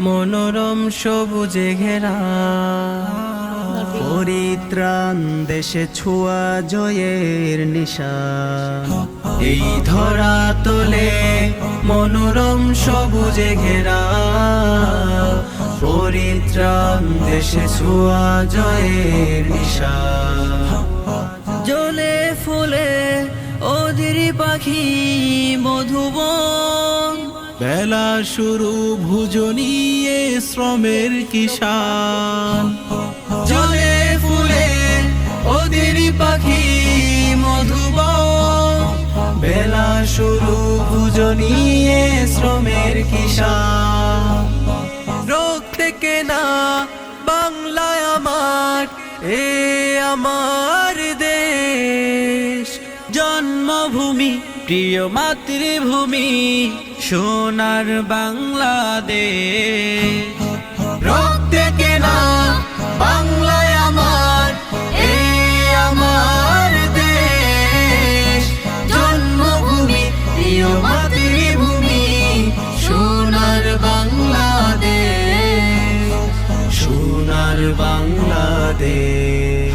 মনোরম সবুজে ঘেরা। পরিত্রাণ দেশে ছোঁয়া জয়ের নিশা। এই ধরা তোলে মনোরম সবুজে ঘেরা। পরিত্রাণ দেশে ছোঁয়া জয়ের নিশা। জলে ফুলে ওদের পাখি মধুবন বেলা শুরু ভুজনিয়ে শ্রমের কিষান জলে ফুলে ওদের পাখি মধুবন। বেলা শুরু ভুজনিয়ে শ্রমের কিষান রোগ থেকে না বাংলায় আমার, এ আমার দেশ। জন্মভূমি প্রিয় মাতৃভূমি, সোনার বাংলাদেশ। রোগ থেকে না, বাংলায় আমার, এ আমার দেশ। জন্মভূমি, প্রিয় মাতৃভূমি, সোনার বাংলাদেশ। সোনার বাংলাদেশ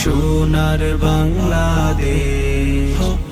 সোনার বাংলাদেশ।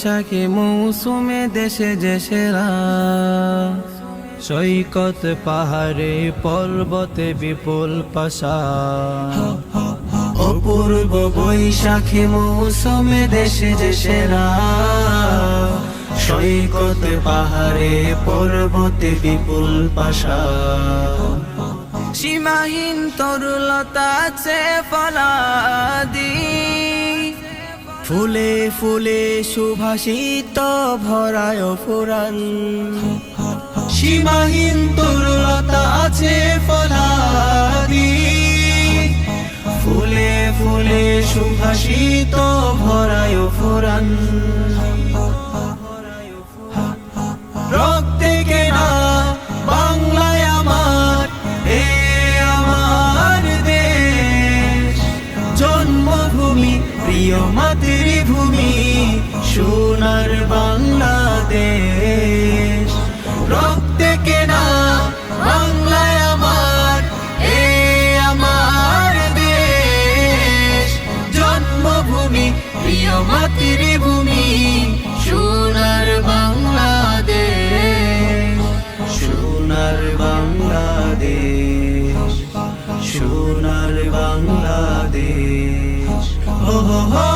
বৈশাখী মৌসুমে দেশে যে সেরা। সৈকত পাহাড়ে, পর্বতে বিপুল পাশা। অপূর্ব বৈশাখী মৌসুমে দেশে যে সেরা। সৈকত পাহাড়ে, পর্বতে বিপুল পাশা। সীমাহীন তরুলতা আছে ফলাদি। ফুলে ফুলে সুভাষিত ভরায় ফুরান। সীমাহীন তরুলতা আছে ফলাদি। ফুলে ফুলে সুভাষিত ভরায় ফুরান। বাংলাদেশ। রক্তে কেনা বাংলায় আমার, এ আমার দেশ। জন্মভূমি, প্রিয় মাতৃভূমি, সোনার বাংলাদেশ। সোনার বাংলাদেশ সোনার বাংলাদেশ। হো হো হো